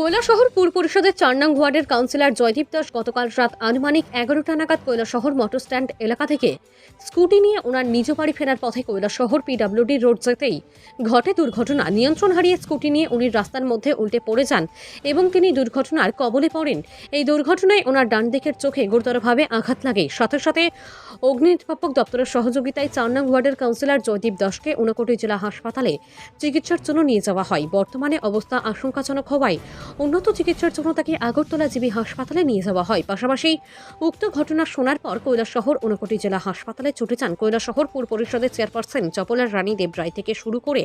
কৈলাসহর পুর পরিষদের চার নং ওয়ার্ডের কাউন্সিলর জয়দীপ দাস গতকাল রাত আনুমানিক এগারোটা নাগাদ কৈলাসহর মোটর স্ট্যান্ড এলাকা থেকে স্কুটি নিয়ে ওনার নিজ বাড়ি ফেরার পথে কৈলাসহর পিডাব্লিউডি রোড যেতেই ঘটে দুর্ঘটনা। নিয়ন্ত্রণ হারিয়ে স্কুটি নিয়ে উনি রাস্তার মধ্যে উল্টে পড়ে যান এবং তিনি দুর্ঘটনার কবলে পড়েন। এই দুর্ঘটনায় ওনার ডান দিকের চোখে গুরুতরভাবে আঘাত লাগে। সাথে সাথে অগ্নি দপ্তরের সহযোগিতায় চার নং ওয়ার্ডের কাউন্সিলর জয়দীপ দাসকে ঊনকোটি জেলা হাসপাতালে চিকিৎসার জন্য নিয়ে যাওয়া হয়। বর্তমানে অবস্থা আশঙ্কাজনক হওয়ায় উন্নত চিকিৎসার জন্য তাকে আগরতলা জিবি হাসপাতালে নিয়ে যাওয়া হয়। পাশাপাশি উক্ত ঘটনা শোনার পর কৈলাসহর, ঊনকোটি জেলা হাসপাতালে ছুটে যান। কৈলাসহর পুর পরিষদের চেয়ারপারসন চপলার রানী দেবরায় থেকে শুরু করে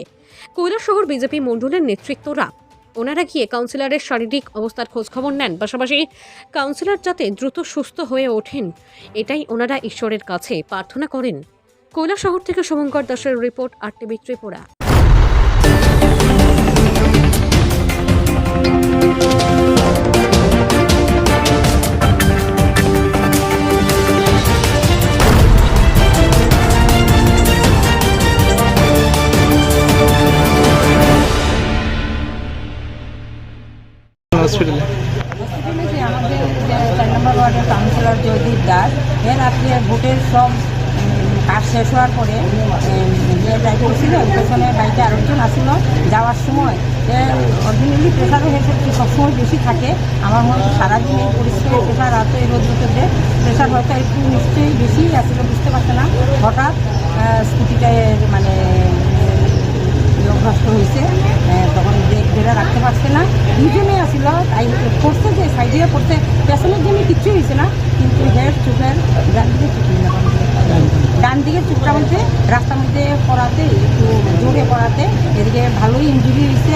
কৈলাসহর বিজেপি মণ্ডলের নেতৃত্বরা। ওনারা গিয়ে কাউন্সিলরের শারীরিক অবস্থার খোঁজখবর নেন। পাশাপাশি কাউন্সিলর যাতে দ্রুত সুস্থ হয়ে ওঠেন, এটাই ওনারা ঈশ্বরের কাছে প্রার্থনা করেন। কৈলাসহর থেকে শুভঙ্কর দাসের রিপোর্ট আর টিভি ত্রিপুরা। হসপিটালে আমাদের চার নম্বর ওয়ার্ডের ভোটের সব শেষ হওয়ার পরে যে পেছনে বাইকে আসছিল যাওয়ার সময়। বেশি থাকে। আমার মনে হয় সারাদিন পরিস্থিতি প্রেশার প্রেশার একটু নিশ্চয়ই বেশি আসছিল বুঝতে পারছে না। হঠাৎ স্কুটিটায় মানে লগ্নষ্ট হয়েছে তখন পারছে মেয়ে দুজনে তাই পড়ছে যে সাইডে পড়ছে পেছনের জন্য কিচ্ছু হয়েছে না, কিন্তু হেড চোখের ডান দিকে নেই ডান দিকের চুপটা মধ্যে রাস্তার মধ্যে পড়াতে, একটু জোরে পড়াতে, এদিকে ভালোই ইঞ্জুরি হয়েছে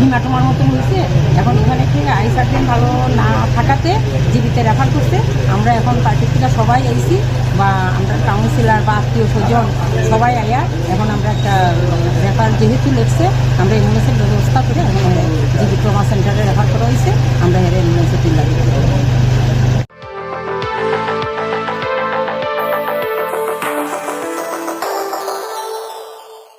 হিমাটোমার মতন হয়েছে এখন এখানে ঠিক আই সার্জেন ভালো না থাকাতে জীবিতে রেফার করছে। আমরা এখন পার্টির সবাই আইছি বা আমরা কাউন্সিলার বা আত্মীয় স্বজন সবাই আয়া। এখন আমরা একটা রেফার যেহেতু লেগছে, আমরা অ্যাম্বুলেন্সের ব্যবস্থা করে এখন জিবি ট্রমা সেন্টারে রেফার করা হয়েছে। আমরা